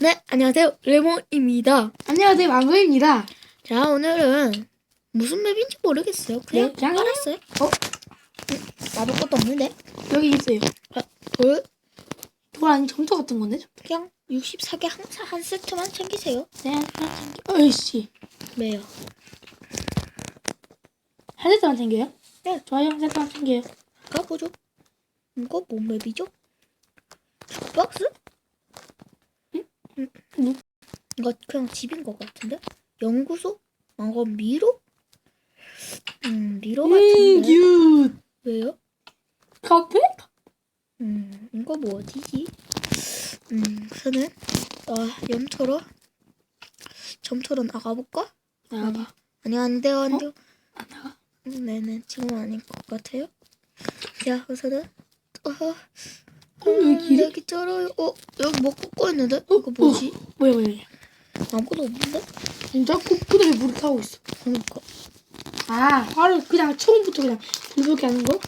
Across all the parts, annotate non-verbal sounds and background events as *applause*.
네, 안녕하세요. 레몬입니다. 안녕하세요, 망고입니다. 자, 오늘은 무슨 맵인지 모르겠어요. 그냥 네, 그냥 깔았어요. 어? 나도 것도 없는데. 여기 있어요. 돌, 돌 아니 점토 같은 건데? 그냥 64개 항상 한 세트만 챙기세요. 네, 하나 챙겨. 어이씨. 왜요? 한 세트만 챙겨요? 네. 좋아요, 한 세트만 챙겨요. 가보죠. 이거 뭔 맵이죠? 박스? 이거 그냥 집인 것 같은데? 연구소? 아, 이거 미로? 음, 미로 음, 같은데. 큐. 왜요? 카페? 음, 이거 뭐 어디지? 음, 우선은 아, 염토로 점토로 나가볼까? 나가봐. 아니 안 돼요, 안 돼요. 안 나가? 음, 네네, 지금 아닌 것 같아요. 자, 우선은 어, 어, 여기 길이? 여기 쩔어요. 어, 여기 뭐 꽂고 있는데? 어, 이거 뭐지? 뭐야, 뭐야, 뭐야. 아무것도 없는데? 진짜 코프도 왜 물을 타고 있어? 그러니까. 아, 바로 그냥 처음부터 그냥 불밖에 하는 거?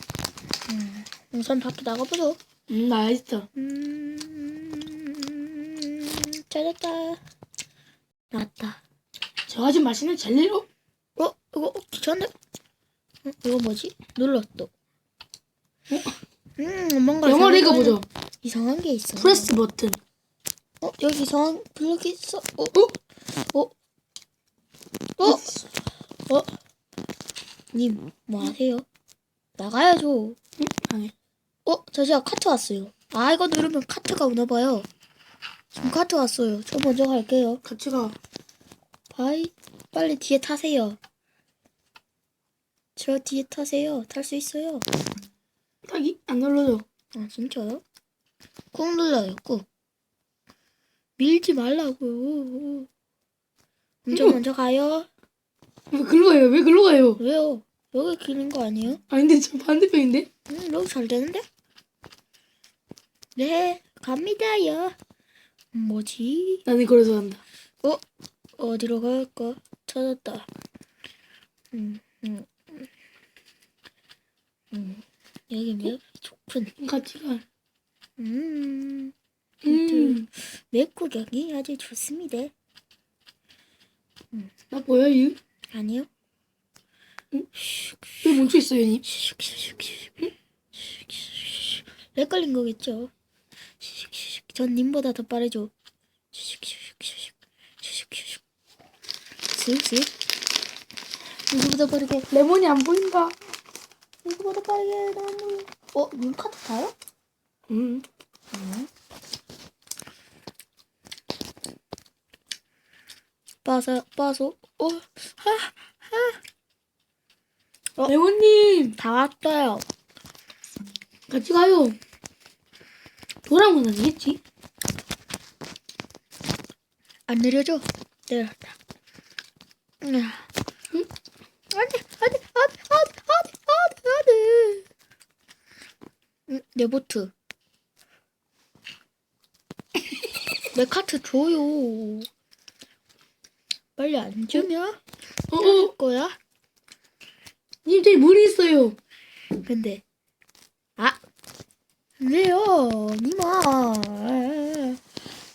음, 우선 밖에 나가보죠. 음, 나이스. 음, 찾았다. 나왔다. 저 아주 맛있는 젤리로? 어, 이거 귀찮네. 어, 이거 뭐지? 눌렀어. 음, 뭔가 이상한 거- 읽어보죠. 이상한 게 있어. 프레스 버튼. 어, 여기 이상한 블록이 있어. 어, 어? 어, 어, 어. 님, 뭐 하세요? 나가야죠. 응? 아니. 어, 저 지금 카트 왔어요. 아, 이거 누르면 카트가 오나 봐요. 지금 카트 왔어요. 저 먼저 갈게요. 같이 가. 바이. 빨리 뒤에 타세요. 저 뒤에 타세요. 탈 수 있어요. 딱이 안 눌러져. 아, 진짜요? 꾹 눌러요, 꾹. 밀지 말라고요. 먼저 이거. 먼저 가요. 왜 글로 가요? 왜 글로 가요? 왜요? 여기 길인 거 아니에요? 아닌데, 저 반대편인데? 음, 여기 잘 되는데? 네, 갑니다요. 음, 뭐지? 나는 걸어서 간다. 어? 어디로 갈까? 찾았다. 음, 음, 음. 음. 여기 맵 좋군. 같이 가. 음, 음, 맵 구경이 아주 좋습니다. 나 보여, 유? 아니요? 왜 멈춰 있어요, 님? 렉 걸린 거겠죠? 전 님보다 더 빠르죠? 슥슥 누구보다 빠르게 레몬이 안 보인다. 누구보다 빠르게 나는 어? 눈 카드 타요? 음. 빠서 빠서 어? 하, 어? 레몬님, 다 왔어요 같이 가요. 돌아온 건 아니겠지? 안 내려줘 내렸다 응? 안돼 안돼 안돼 안돼 안돼 안돼 안돼 응, 내 보트 *laughs* 내 카트 줘요 빨리 안 주면 어, 할 어, 거야 님, 저기 물이 있어요. 근데 아 왜요 니마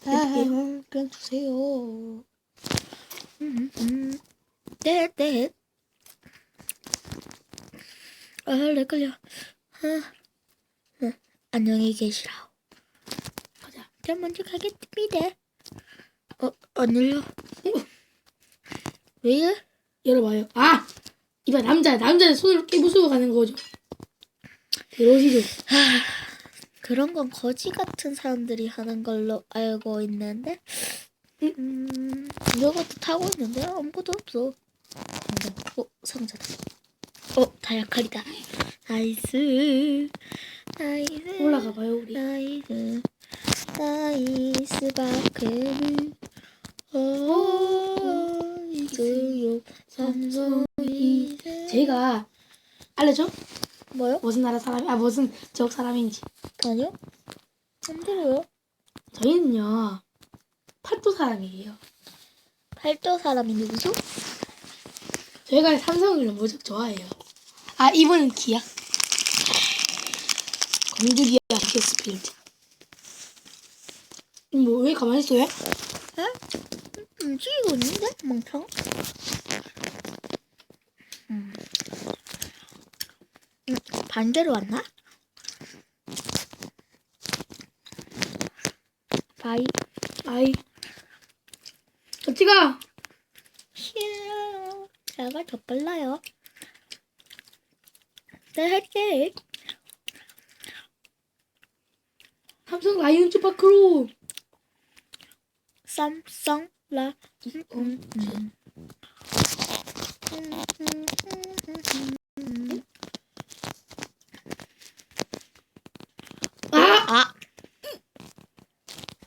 아, 그냥 주세요 음, 음. 네, 네. 아, 렉 걸려. 아, 아, 안녕히 계시라. 가자. 그럼 먼저 가겠습니다. 어, 안 눌려. 왜요? 열어봐요. 아! 이봐, 남자, 남자 손으로 깨부수고 가는 거죠. 들어오시죠. 그런 건 거지 같은 사람들이 하는 걸로 알고 있는데, 음, 이것도 타고 있는데 아무것도 없어. 상자, 어, 상자다. 어, 다이아칼이다. 나이스, 나이스. 올라가 봐요, 우리. 나이스, 나이스 바크를 어 이스요 삼성이 제가 알려줘? 뭐요? 무슨 나라 사람이, 아, 무슨 지역 사람인지. 아니요? 안 들어요. 저희는요, 팔도 사람이에요. 팔도 사람이 누구죠? 저희가 삼성을 무척 좋아해요. 아, 이분은 기아. 공주 기아 엑스필드. 뭐, 왜 가만히 있어요? 에? 움직이고 있는데? 멍청? 음. 음, 반대로 왔나? 바이. 아이. 어찌 가? 싫어요. 제가 더 빨라요. 네, 할게. 삼성 라이온즈 파크로. 쌈쌍 라. 음, 음, 음. 아! 아!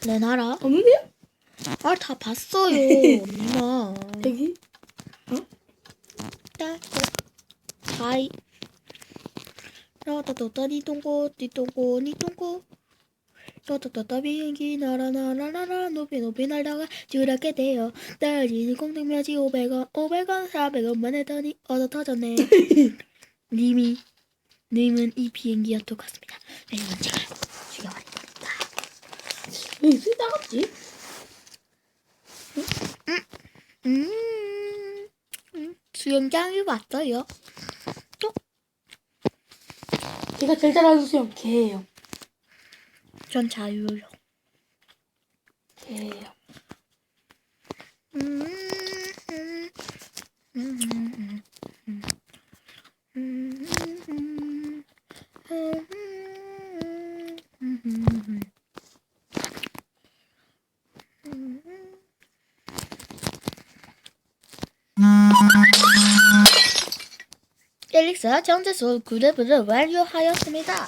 내 나라? 없는데요? 아, 다 봤어요. 엄마. 여기? 따, 바이. 라다다다 니동고 니동고 니동고 라다다다 비행기 날아 높이 높이 날다가 주라게 돼요. 떨어지는 공동묘지 500원 500원 400원만 했더니 얻어 터졌네. *laughs* 님이 님은 이 비행기와 똑같습니다. 왜냐면 제가 죽여버릴 겁니다. 왜 이렇게 나갔지? 음, 음 수영장이 왔어요. 제가 제일 잘하는 수영 개예요. 전 자유형. 개요. 펠릭스 예. 정제수 구대부를 완료하였습니다.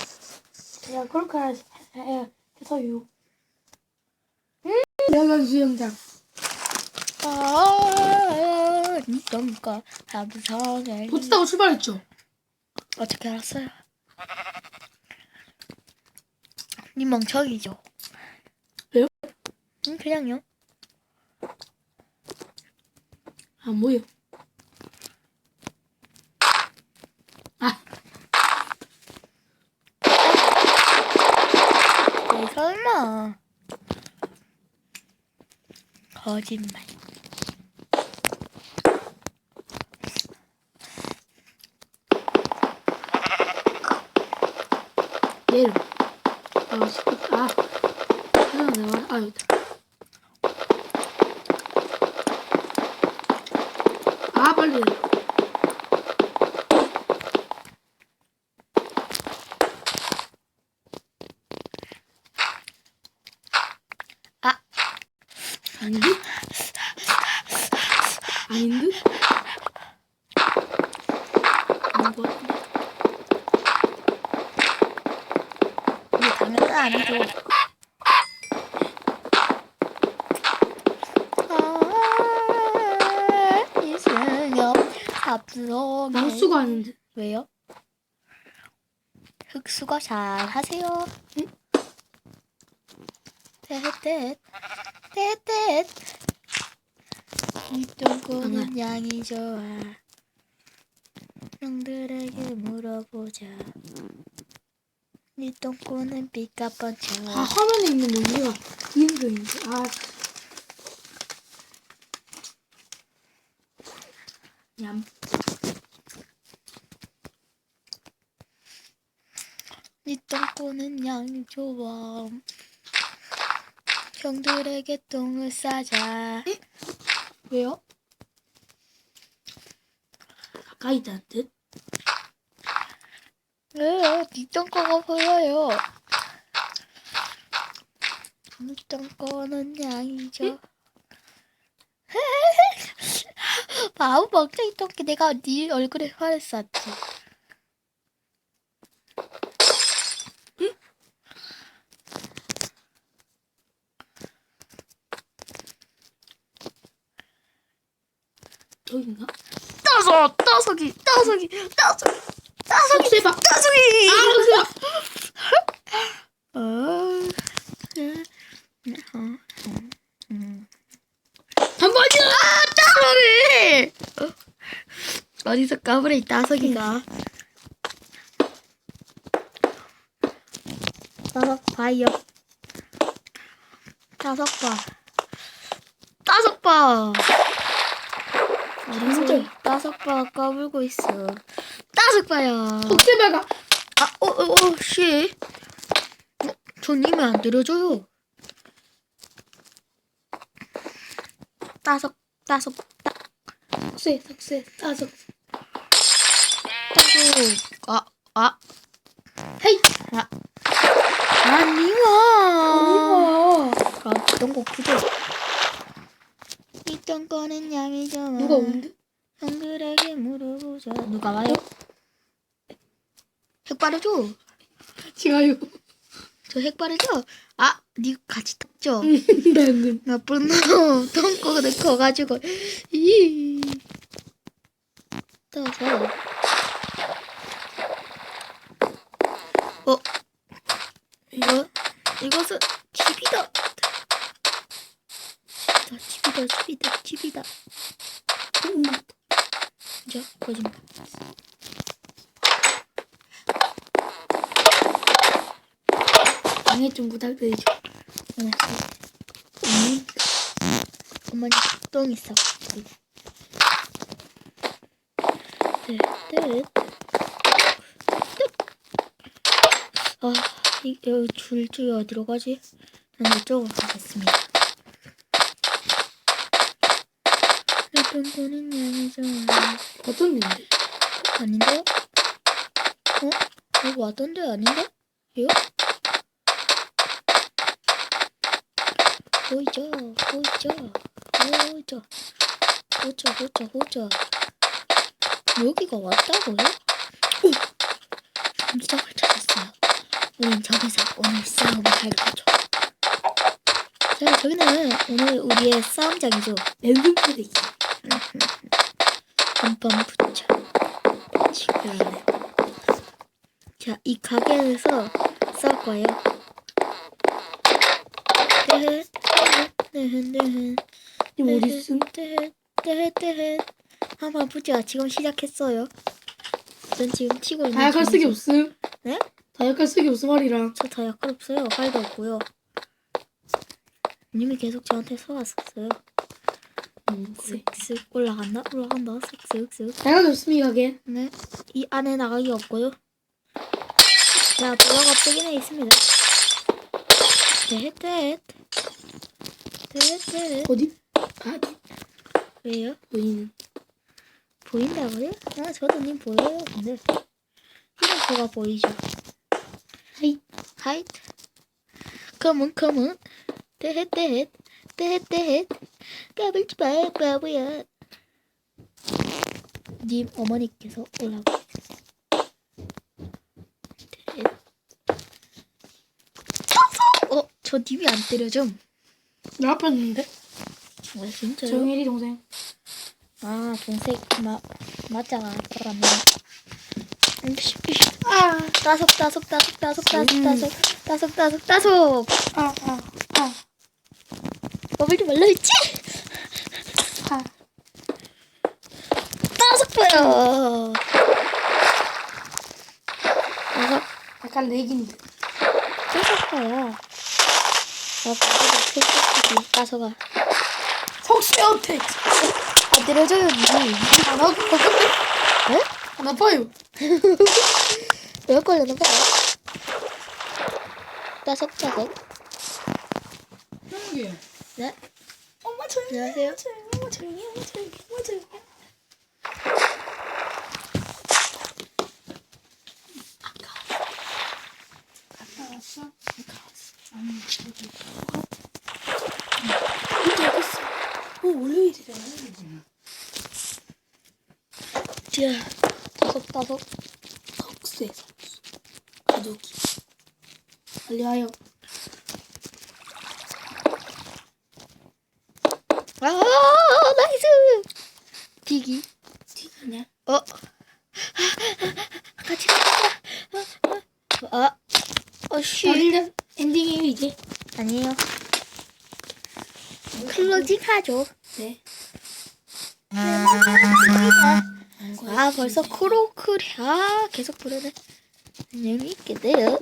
그냥 그렇게 하지. 해- 해서요. 음, 여기 수영장. 아, 니던가 함성을 보트 타고 출발했죠. 어떻게 알았어요? 니 멍청이죠? 왜요? 응, 그냥요. 안 보여. 아, 에이, 설마. 거짓말. 내려. 아, 시끄 아. 하나 나와. 아, 여기다. 아, 빨리 내려. 아. 아닌데? 아닌데? 아닌 것 같은데? 이게 당연히 이승엽 합성. 낭수가 아닌데. 왜요? 흑수가 잘 하세요. 응? 떼떼 떼떼 이 똥꼬는 양이 좋아. 형들에게 물어보자. 이 똥꼬는 삐까뻔쳐. 아, 화면에 있는 문제가 이음표인데. 아. 얌. 이 똥꼬는 양이 좋아. 형들에게 똥을 싸자. 왜요? 가까이 있다는 뜻? 왜? 니 똥꼬가 보여요. 니 똥꼬는 양이죠. 바보 *laughs* 멍청이 똥꼬 내가 네 얼굴에 화를 쐈지. 여긴가? 따서 따서기 따서기 따서 따서기 어, 세봐 따서기! 아, 반반이야! 어, 네, 어, 음, 음. 아 따서기! 어디서 까불어 이 따서기가? 따석 봐요. 따석 봐. 따석 봐. 진짜. 우리 다섯 바 까불고 있어. 다섯 바야. 턱세바가 아, 어, 어, 어, 씨. 어, 전 이미 안 때려줘요. 다섯, 다섯, 따, 턱세 턱세 다섯. 다섯. 아, 아, 헤이. 아니와. 아니야. 아, 이런 거 구조. 있던 거는 양이잖아. 누가 오는데? 형들에게 물어보자. 누가 와요? 핵 빠르죠? 지가요. 저핵 빠르죠? 아, 니 같이 탔죠? 나는 *laughs* 나쁜 놈. *laughs* 똥꼬가 커가지고. 이. 떠서. 어, 이거, 이것은 집이다. 집이다, 집이다, 집이다. 엄마. 자, 거짓말. 방해 좀 부탁드리죠. 하나씩. 음. 어머니 똥 있어. 네, 네. 아, 이, 여기 줄줄이 어디로 가지? 저는 이쪽으로 가겠습니다. 내 똥꼬는 양이잖아. 어떤 일인데? 아닌데? 어? 여기 왔던데 아닌데? 이거? 보이죠? 보이죠? 보이죠? 보자, 보자, 보자. 여기가 왔다고요? 오! 함정을 찾았어요. 우린 저기서 오늘 싸움을 할 거죠. 자, 저기는 오늘 우리의 싸움장이죠. 패대기. 한번 붙자. 지금. 자, 이 가게에서 싸울 거예요. 떼 떼헷, 이 떼헷, 떼헷. 한번 붙자. 지금 시작했어요. 전 지금 치고 있는 다약할 쓰기 중이죠. 없음. 네? 다약할 쓰기 없음 말이랑. 저다 약간 없어요. 활도 없고요. 님이 계속 저한테 속았었어요. 음, 그래. 쓱쓱 올라간다, 올라간다, 쓱쓱쓱. 다약이 없음 이 가게. 네, 이 안에 나가기 없고요. 자, 블럭 없애기는 있습니다. 넷, 넷. 어디? 아, 네. 왜요? 보이는. 보인다고요? 아, 저도 님 보여요, 근데. 거가 보이죠. 하이. 하이트. 컴온, 컴온. 떼헷, 떼헷. 떼헷, 떼헷. 까불지 마, 바보야. 님 어머니께서 올라오고 계세요. 어, 저 님이 안 때려줘. 나 앞에 있는데? 와, 진짜요? 정일이 동생. 아, 동생, 마, 맞잖아. 그러면. 아, 다섯, 다섯, 다섯, 다섯, 음. 다섯, 다섯, 다섯, 다섯. 아, 아, 아, 먹을지 말라 했지? 아. 번요. 다섯, 약간 렉인데. 다섯 번요. 나 가져가, 필수지, 다섯가. 속시한테 안 때려줘요, 니. 안 하고. 네? 안 아파요. *laughs* 몇 걸려나 봐. 다섯, 다섯. 형님. 네, 엄마 조용히. 안녕하세요. 엄마 조용히. 엄마 조용히. 엄마 조용히. 갔다 왔어? 갔다 왔어. 아니, 저기. 이게 어딨어? 어, 월요일이래. 자, 다섯, 다섯. 석쇠. 가족이. 빨리 와요. 아, 나이스! 디기. 튀기냐? 어. 같이 가자. 아, 아, 어, 씨. 엔딩이에요, 이제. 아니에요. 클로징 하죠. 네. 아, 벌써 크로크랴 계속 부르네. 안녕히 돼요.